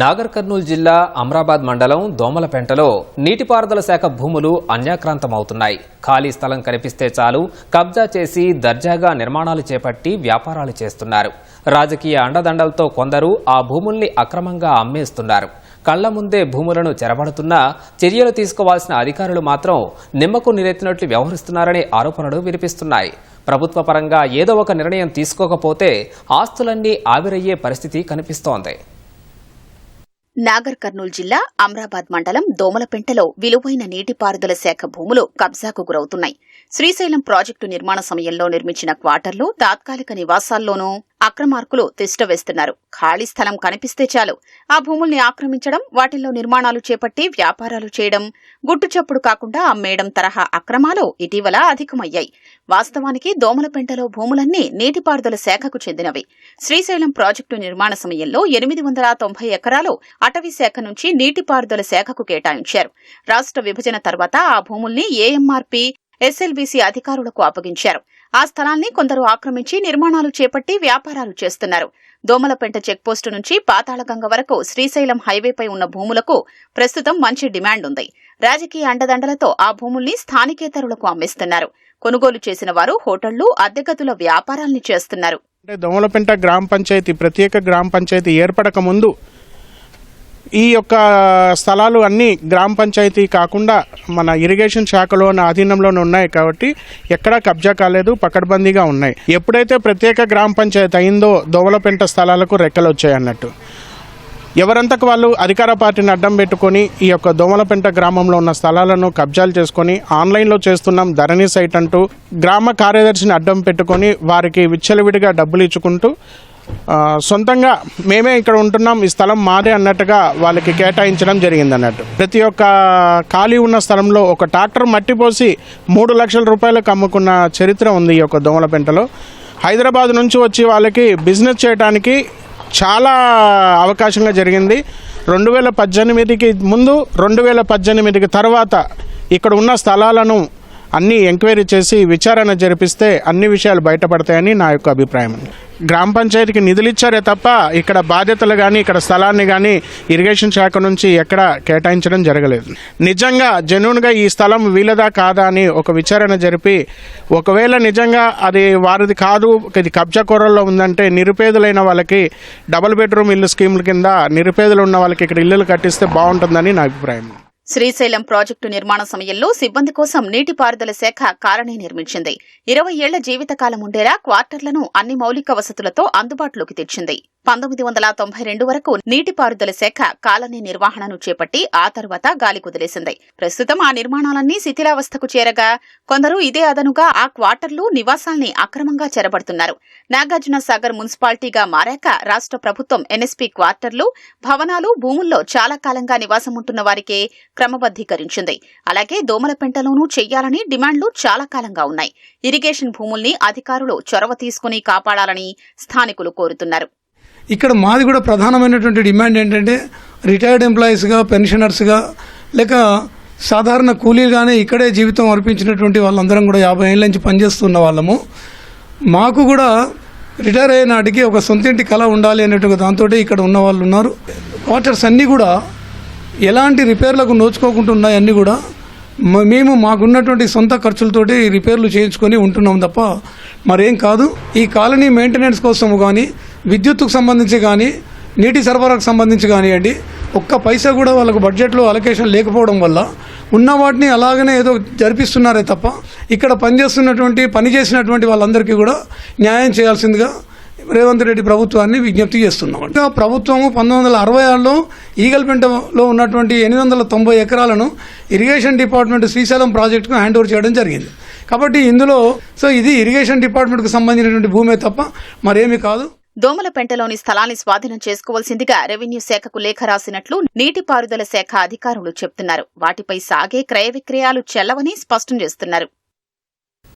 నాగర్ కర్నూలు జిల్లా అమరాబాద్ మండలం దోమలపెంటలో నీటిపారుదల శాఖ భూములు అన్యాక్రాంతమవుతున్నాయి. ఖాళీ స్థలం కనిపిస్తే చాలు కబ్జా చేసి దర్జాగా నిర్మాణాలు చేపట్టి వ్యాపారాలు చేస్తున్నారు. రాజకీయ అండదండలతో కొందరు ఆ భూముల్ని అక్రమంగా అమ్మేస్తున్నారు. కళ్ళ ముందే భూములను చెరబడుతున్నా చర్యలు తీసుకోవాల్సిన అధికారులు మాత్రం నిమ్మకు నీరెత్తినట్లు వ్యవహరిస్తున్నారనే ఆరోపణలు వినిపిస్తున్నాయి. ప్రభుత్వ పరంగా ఏదో ఒక నిర్ణయం తీసుకోకపోతే ఆస్తులన్నీ ఆవిరయ్యే పరిస్థితి కనిపిస్తోంది. నాగర్ కర్నూలు జిల్లా అమ్రాబాద్ మండలం దోమలపెంటలో విలువైన నీటిపారుదల శాఖ భూములు కబ్జాకు గురవుతున్నాయి. శ్రీశైలం ప్రాజెక్టు నిర్మాణ సమయంలో నిర్మించిన క్వార్టర్లు తాత్కాలిక నివాసాల్లోనూ అక్రమార్కులు తిష్టవేస్తున్నారు ఖాళీ స్థలం కనిపిస్తే చాలు. ఆ భూముల్ని ఆక్రమించడం వాటిల్లో నిర్మాణాలు చేపట్టి వ్యాపారాలు చేయడం గుట్టుచప్పుడు కాకుండా అమ్మేయడం తరహా అక్రమాలు ఇటీవల అధికమయ్యాయి. వాస్తవానికి దోమలపెంటలో భూములన్నీ నీటిపారుదల శాఖకు చెందినవి. శ్రీశైలం ప్రాజెక్టు నిర్మాణ సమయంలో ఎనిమిది వందల తొంభై ఎకరాలు అటవీ శాఖ నుంచి నీటిపారుదల శాఖకు కేటాయించారు. రాష్ట్ర విభజన తర్వాత ఆ భూముల్ని ఏఎంఆర్పీ ఎస్ఎల్బీసీ అధికారులకు అప్పగించారు. ఆ స్థలాన్ని కొందరు ఆక్రమించి నిర్మాణాలు చేపట్టి వ్యాపారాలు చేస్తున్నారు. దోమలపెంట చెక్పోస్టు నుంచి పాతాళగంగ వరకు శ్రీశైలం హైవేపై ఉన్న భూములకు ప్రస్తుతం మంచి డిమాండ్ ఉంది. రాజకీయ అండదండలతో ఆ భూముల్ని స్థానికేతరులకు అమ్మిస్తున్నారు. కొనుగోలు చేసిన వారు హోటళ్ళు అద్దెగదుల వ్యాపారాల్ని చేస్తున్నారు. అంటే దోమలపెంట గ్రామ పంచాయతీ ప్రత్యేక గ్రామ పంచాయతీ ఏర్పడక ముందు ఈ యొక్క స్థలాలు అన్నీ గ్రామ పంచాయతీ కాకుండా మన ఇరిగేషన్ శాఖలోని ఆధీనంలోనే ఉన్నాయి కాబట్టి ఎక్కడా కబ్జా కాలేదు పకడ్బందీగా ఉన్నాయి. ఎప్పుడైతే ప్రత్యేక గ్రామ పంచాయతీ అయిందో దోవలపెంట స్థలాలకు రెక్కలు వచ్చాయి అన్నట్టు. ఎవరంతకు వాళ్ళు అధికార పార్టీని అడ్డం పెట్టుకొని ఈ యొక్క దోమలపెంట గ్రామంలో ఉన్న స్థలాలను కబ్జాలు చేసుకొని ఆన్లైన్లో చేస్తున్నాం ధరణి సైట్ అంటూ గ్రామ కార్యదర్శిని అడ్డం పెట్టుకొని వారికి విచ్చలవిడిగా డబ్బులు ఇచ్చుకుంటూ సొంతంగా మేమే ఇక్కడ ఉంటున్నాం ఈ స్థలం మాదే అన్నట్టుగా వాళ్ళకి కేటాయించడం జరిగింది అన్నట్టు. ప్రతి ఒక్క ఖాళీ ఉన్న స్థలంలో ఒక ట్రాక్టర్ మట్టి పోసి మూడు లక్షల రూపాయలకు అమ్ముకున్న చరిత్ర ఉంది ఈ యొక్క దోమలపెంటలో హైదరాబాద్ నుంచి వచ్చి వాళ్ళకి బిజినెస్ చేయడానికి చాలా అవకాశంగా జరిగింది. రెండు వేల పద్దెనిమిదికి ముందు రెండు వేల పద్దెనిమిదికి తర్వాత ఇక్కడ ఉన్న స్థలాలను అన్ని ఎంక్వైరీ చేసి విచారణ జరిపిస్తే అన్ని విషయాలు బయటపడతాయని నా యొక్క అభిప్రాయం. గ్రామ పంచాయతీకి నిధులు ఇచ్చారే తప్ప ఇక్కడ బాధ్యతలు కానీ ఇక్కడ స్థలాన్ని కానీ ఇరిగేషన్ శాఖ నుంచి ఎక్కడ కేటాయించడం జరగలేదు. నిజంగా జెన్యున్గా ఈ స్థలం వీలదా కాదా అని ఒక విచారణ జరిపి ఒకవేళ నిజంగా అది వారిది కాదు ఇది కబ్జా కూరల్లో ఉందంటే నిరుపేదలైన వాళ్ళకి డబుల్ బెడ్రూమ్ ఇల్లు స్కీముల కింద నిరుపేదలు ఉన్న వాళ్ళకి ఇక్కడ ఇల్లులు కట్టిస్తే బాగుంటుందని నా అభిప్రాయం. శ్రీశైలం ప్రాజెక్టు నిర్మాణ సమయంలో సిబ్బంది కోసం నీటిపారుదల శాఖ కాలనీ నిర్మించింది. ఇరవై ఏళ్ళ జీవితకాలం ఉండేలా క్వార్టర్లను అన్ని మౌలిక వసతులతో అందుబాటులోకి తెచ్చింది. పంతొమ్మిది వందల తొంభై రెండు వరకు నీటిపారుదల శాఖ కాలనీ నిర్వహణను చేపట్టి ఆ తర్వాత గాలి కుదిలేసింది. ప్రస్తుతం ఆ నిర్మాణాలన్నీ శిథిలావస్థకు చేరగా కొందరు ఇదే అదనుగా ఆ క్వార్టర్లు నివాసాల్ని అక్రమంగా చెరబడుతున్నారు. నాగార్జున సాగర్ మున్సిపాలిటీగా మారాక రాష్ట్ర ప్రభుత్వం ఎన్ఎస్పీ క్వార్టర్లు భవనాలు భూముల్లో చాలా కాలంగా నివాసం ఉంటున్న వారికే క్రమబద్దీకరించింది అలాగే దోమలపెంటలోనూ చెయ్యాలని డిమాండ్లు చాలా కాలంగా ఉన్నాయి. ఇరిగేషన్ భూముల్ని అధికారులు చొరవ తీసుకుని కాపాడాలని స్థానికులు కోరుతున్నారు. ఇక్కడ మాది కూడా ప్రధానమైనటువంటి డిమాండ్ ఏంటంటే రిటైర్డ్ ఎంప్లాయీస్గా పెన్షనర్స్గా లేక సాధారణ కూలీలుగానే ఇక్కడే జీవితం అర్పించినటువంటి వాళ్ళందరం కూడా యాభై ఏళ్ళ నుంచి పనిచేస్తున్న వాళ్ళము. మాకు కూడా రిటైర్ అయిన నాటికి ఒక సొంతింటి కళ ఉండాలి అనేటువంటి దాంతో ఇక్కడ ఉన్న వాళ్ళు ఉన్నారు. క్వార్టర్స్ అన్నీ కూడా ఎలాంటి రిపేర్లకు నోచుకోకుండా ఉన్నాయన్నీ కూడా మేము మాకున్నటువంటి సొంత ఖర్చులతోటి రిపేర్లు చేయించుకొని ఉంటున్నాం తప్ప మరేం కాదు. ఈ కాలనీ మెయింటెనెన్స్ కోసం కానీ విద్యుత్తుకు సంబంధించి కానీ నీటి సరఫరాకు సంబంధించి కానివ్వండి ఒక్క పైసా కూడా వాళ్ళకు బడ్జెట్లో అలొకేషన్ లేకపోవడం వల్ల ఉన్న వాటిని అలాగనే ఏదో జరిపిస్తున్నారే తప్ప ఇక్కడ పనిచేస్తున్నటువంటి పని చేసినటువంటి వాళ్ళందరికీ కూడా న్యాయం చేయాల్సిందిగా రేవంత్ రెడ్డి ప్రభుత్వాన్ని విజ్ఞప్తి చేస్తున్నాం. ఇంకా ప్రభుత్వము పంతొమ్మిది వందల అరవై ఆరులో ఈగల్పెంటలో ఉన్నటువంటి ఎనిమిది వందల తొంభై ఎకరాలను ఇరిగేషన్ డిపార్ట్మెంట్ శ్రీశైలం ప్రాజెక్టుకు హ్యాండ్ ఓవర్ చేయడం జరిగింది. కాబట్టి ఇందులో సో ఇది ఇరిగేషన్ డిపార్ట్మెంట్కు సంబంధించినటువంటి భూమే తప్ప మరేమీ కాదు. దోమలపెంటలోని స్థలాన్ని స్వాధీనం చేసుకోవాల్సిందిగా రెవెన్యూ శాఖకు లేఖ రాసినట్లు నీటిపారుదల శాఖ అధికారులు చెప్తున్నారు. వాటిపై సాగే క్రయ విక్రయాలు చెల్లవని స్పష్టం చేస్తున్నారు.